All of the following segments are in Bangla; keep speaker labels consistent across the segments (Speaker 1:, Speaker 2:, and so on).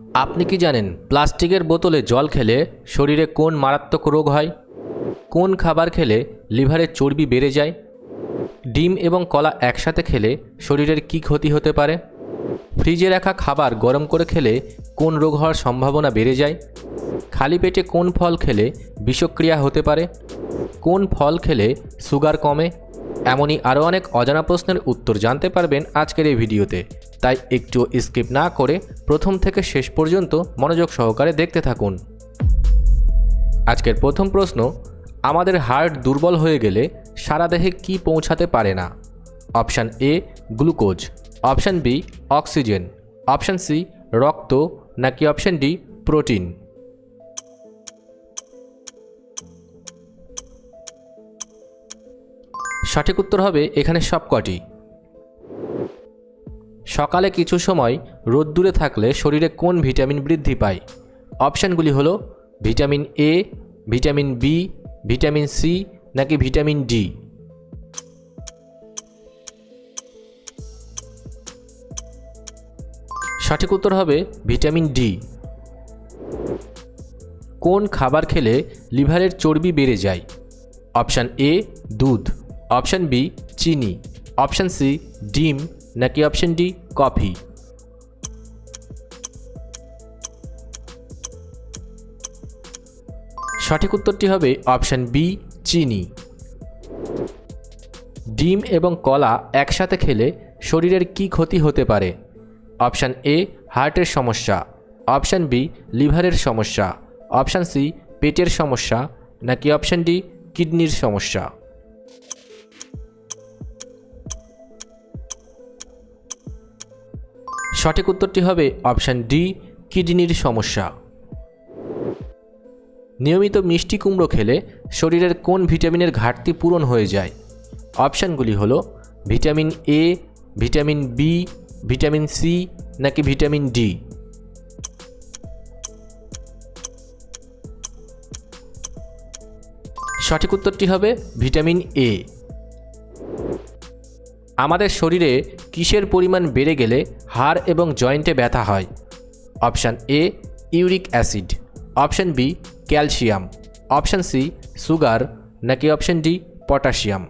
Speaker 1: আপনি কি জানেন প্লাস্টিকের বোতলে জল খেলে শরীরে কোন মারাত্মক রোগ হয়? কোন খাবার খেলে লিভারের চর্বি বেড়ে যায়? ডিম এবং কলা একসাথে খেলে শরীরের কি ক্ষতি হতে পারে? ফ্রিজে রাখা খাবার গরম করে খেলে কোন রোগ হওয়ার সম্ভাবনা বেড়ে যায়? খালি পেটে কোন ফল খেলে বিষক্রিয়া হতে পারে? কোন ফল খেলে সুগার কমে? এমনই আরও অনেক অজানা প্রশ্নের উত্তর জানতে পারবেন আজকের এই ভিডিওতে। তাই একটু স্কিপ না করে প্রথম থেকে শেষ পর্যন্ত মনোযোগ সহকারে দেখতে থাকুন। আজকের প্রথম প্রশ্ন, আমাদের হার্ট দুর্বল হয়ে গেলে সারা দেহে কি পৌঁছাতে পারে না? Option A glucose. Option B oxygen. Option C রক্ত। নাকি অপশান ডি প্রোটিন। সঠিক উত্তর হবে এখানে সবকটি। সকালে কিছু সময় রোদ্দুরে থাকলে শরীরে কোন ভিটামিন বৃদ্ধি পায়? অপশানগুলি হলো vitamin A vitamin B vitamin C নাকি ভিটামিন ডি সঠিক উত্তর হবে ভিটামিন ডি কোন খাবার খেলে লিভারের চর্বি বেড়ে যায়? অপশান এ দুধ। অপশান বি চিনি। অপশান সি ডিম। নাকি অপশান ডি কফি সঠিক উত্তরটি হবে অপশান বি চিনি। ডিম এবং কলা একসাথে খেলে শরীরের কি ক্ষতি হতে পারে? অপশান এ হার্টের সমস্যা। অপশান বি লিভারের সমস্যা। অপশান সি পেটের সমস্যা। নাকি অপশান ডি কিডনির সমস্যা। সঠিক উত্তরটি হবে অপশান ডি, কিডনির সমস্যা। নিয়মিত মিষ্টি কুমড়ো খেলে শরীরের কোন ভিটামিনের ঘাটতি পূরণ হয়ে যায়? অপশানগুলি হলো vitamin A vitamin B vitamin C নাকি ভিটামিন ডি সঠিক উত্তরটি হবে ভিটামিন এ আমাদের শরীরে কিসের পরিমাণ বেড়ে গেলে হাড় এবং জয়েন্টে ব্যথা হয়? Option A uric acid. Option B calcium. Option C sugar. নাকি অপশান ডি পটাশিয়াম।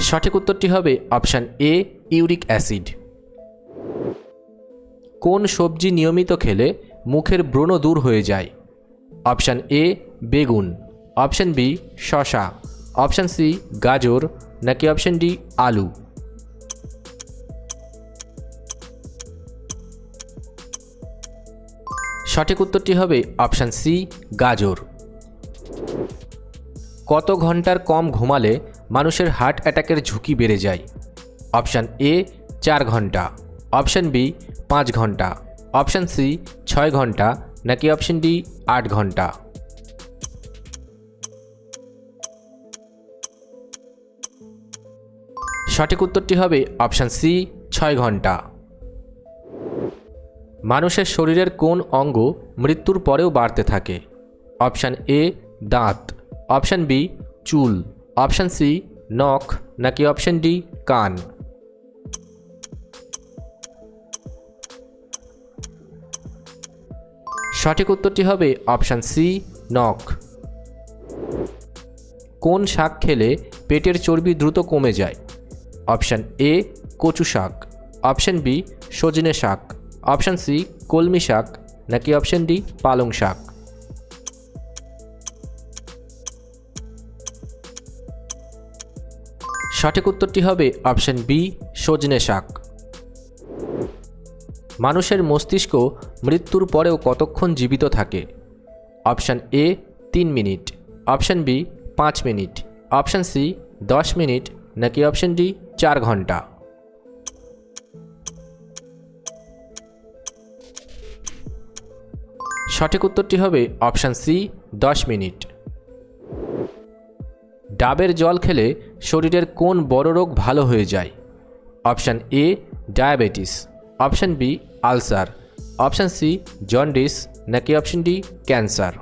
Speaker 1: সঠিক উত্তরটি হবে অপশান এ ইউরিক অ্যাসিড। কোন সবজি নিয়মিত খেলে মুখের ব্রণ দূর হয়ে যায়? অপশান এ বেগুন। অপশান বি শশা অপশান সি গাজর নাকি অপশান ডি আলু সঠিক উত্তরটি হবে অপশান সি গাজর কত ঘণ্টার কম ঘুমালে মানুষের হার্ট অ্যাটাকের ঝুঁকি বেড়ে যায়? অপশান এ চার ঘণ্টা। অপশান বি পাঁচ ঘণ্টা। অপশান সি ছয় ঘণ্টা। নাকি অপশান ডি আট ঘণ্টা। সঠিক উত্তরটি হবে অপশান সি, ছয় ঘণ্টা। মানুষের শরীরের কোন অঙ্গ মৃত্যুর পরেও বাড়তে থাকে? অপশান এ, দাঁত। অপশান বি, চুল। অপশান সি, নখ। নাকি অপশান ডি, কান? সঠিক উত্তরটি হবে অপশান সি, নখ। কোন শাক খেলে পেটের চর্বি দ্রুত কমে যায়? অপশান এ, কচু শাক। অপশান বি, সজনে শাক। অপশান সি, কলমি শাক। নাকি অপশান ডি, পালং শাক? সঠিক উত্তরটি হবে অপশান বি, সজনে শাক। মানুষের মস্তিষ্ক মৃত্যুর পরেও কতক্ষণ জীবিত থাকে? অপশান এ, তিন মিনিট। অপশান বি, পাঁচ মিনিট। অপশান সি, দশ মিনিট। নাকি অপশান ডি চার ঘণ্টা। সঠিক উত্তরটি হবে অপশান সি দশ মিনিট। ডাবের জল খেলে শরীরের কোন বড় রোগ ভালো হয়ে যায়? Option A diabetes option B ulcer option C jaundice নাকি অপশান ডি ক্যান্সার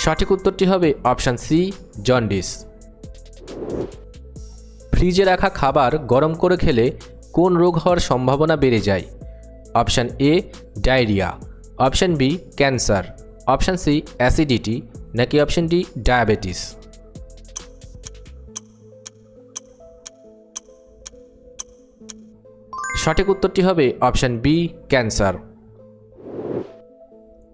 Speaker 1: সঠিক উত্তরটি হবে অপশান সি, জন্ডিস। ফ্রিজে রাখা খাবার গরম করে খেলে কোন রোগ হওয়ার সম্ভাবনা বেড়ে যায়? Option A, diarrhoea. Option B, cancer. Option C, acidity. নাকি অপশান ডি, ডায়াবেটিস? সঠিক উত্তরটি হবে অপশান বি, ক্যান্সার।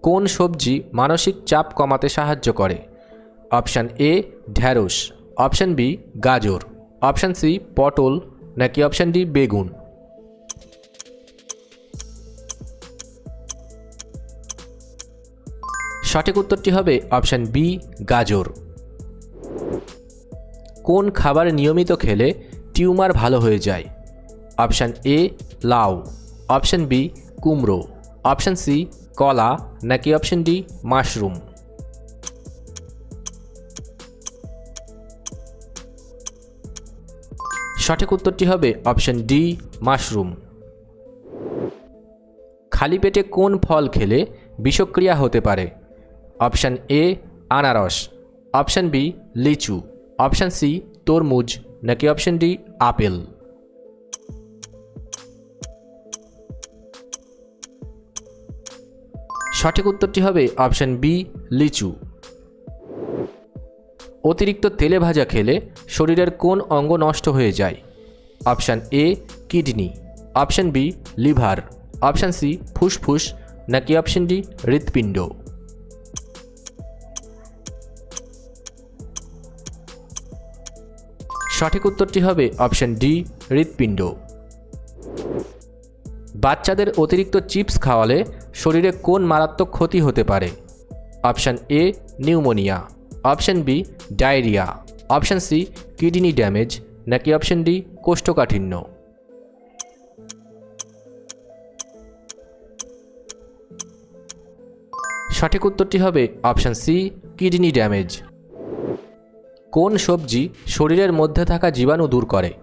Speaker 1: কোন সবজি মানসিক চাপ কমাতে সাহায্য করে? অপশান এ, ঢ্যাঁড়স। অপশান বি, গাজর। অপশান সি, পটল। নাকি অপশান ডি, বেগুন? সঠিক উত্তরটি হবে অপশান বি, গাজর। কোন খাবার নিয়মিত খেলে টিউমার ভালো হয়ে যায়? অপশান এ, লাউ। অপশান বি, কুমড়ো। অপশান সি কলা নাকি অপশান ডি মাশরুম সঠিক উত্তরটি হবে অপশান ডি মাশরুম খালি পেটে কোন ফল খেলে বিষক্রিয়া হতে পারে? অপশান এ আনারস। অপশান বি লিচু। অপশান সি তরমুজ। নাকি অপশান ডি আপেল? সঠিক উত্তরটি হবে অপশান বি, লিচু। অতিরিক্ত তেলে ভাজা খেলে শরীরের কোন অঙ্গ নষ্ট হয়ে যায়? Option A, kidney. Option B, liver. Option C, ফুসফুস। নাকি অপশান ডি, হৃৎপিণ্ড। সঠিক উত্তরটি হবে অপশান ডি, হৃৎপিণ্ড। বাচ্চাদের অতিরিক্ত চিপস খাওয়ালে শরীরে কোন মারাত্মক ক্ষতি হতে পারে? Option A, pneumonia. Option B, diarrhoea. Option C, kidney damage. নাকি অপশান ডি, কোষ্ঠকাঠিন্য। সঠিক উত্তরটি হবে অপশান সি, কিডনি ড্যামেজ। কোন সবজি শরীরের মধ্যে থাকা জীবাণু দূর করে?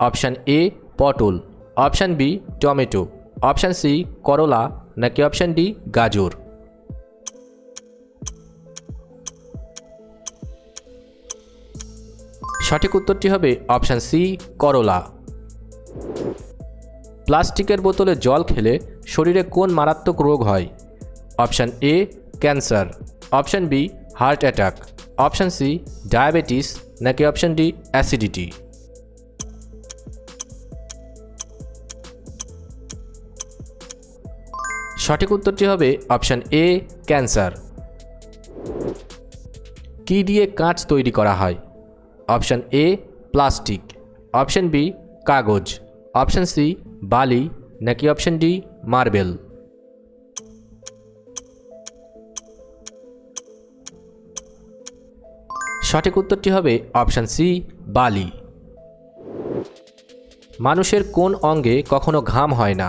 Speaker 1: অপশান এ, পটল। Option B, tomato. Option C করলা নাকি অপশান ডি গাজর সঠিক উত্তরটি হবে অপশান সি করলা প্লাস্টিকের বোতলে জল খেলে শরীরে কোন মারাত্মক রোগ হয়? Option A cancer option B heart attack option C diabetes নাকি অপশান ডি অ্যাসিডিটি সঠিক উত্তরটি হবে অপশান এ, ক্যান্সার। কি দিয়ে কাঁচ তৈরি করা হয়? Option A, plastic. Option B, কাগজ। অপশান সি, বালি। নাকি অপশান ডি, মার্বেল। সঠিক উত্তরটি হবে অপশান সি, বালি। মানুষের কোন অঙ্গে কখনো ঘাম হয় না?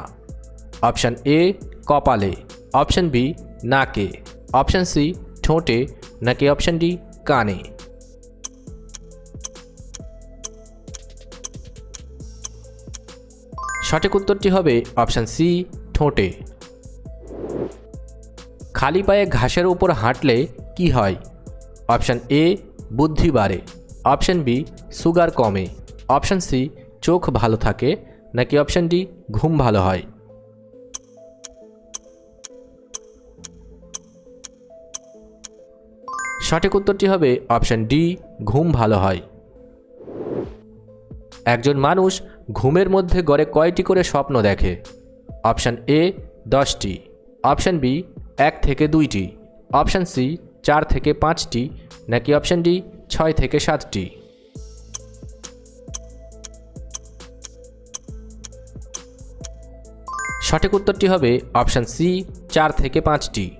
Speaker 1: অপশান এ কপালে। অপশান বি, নাকে। অপশান সি, ঠোঁটে। নাকি অপশান ডি, কানে। সঠিক উত্তরটি হবে অপশান সি, ঠোঁটে। খালি পায়ে ঘাসের উপর হাঁটলে কি হয়? অপশান এ, বুদ্ধি বাড়ে। অপশান বি, সুগার কমে। অপশান সি, চোখ ভালো থাকে। নাকি অপশান ডি, ঘুম ভালো হয়? সঠিক উত্তরটি হবে অপশান ডি, ঘুম ভালো হয়। একজন মানুষ ঘুমের মধ্যে গড়ে কয়টি করে স্বপ্ন দেখে? অপশান এ, দশটি। অপশান বি, এক থেকে দুইটি। অপশান সি, চার থেকে পাঁচটি। নাকি অপশান ডি, ছয় থেকে সাতটি? সঠিক উত্তরটি হবে অপশান সি, চার থেকে পাঁচটি।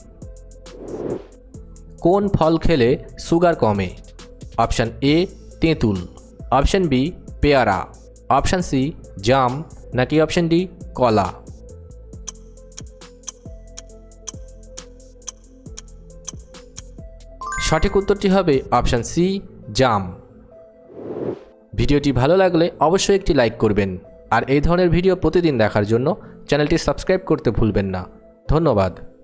Speaker 1: কোন ফল খেলে সুগার কমে? অপশান এ, তেঁতুল। অপশান বি, পেয়ারা। অপশান সি, জাম। নাকি অপশান ডি, কলা? সঠিক উত্তরটি হবে অপশান সি, জাম। ভিডিওটি ভালো লাগলে অবশ্যই একটি লাইক করবেন। আর এই ধরনের ভিডিও প্রতিদিন দেখার জন্য চ্যানেলটি সাবস্ক্রাইব করতে ভুলবেন না। ধন্যবাদ।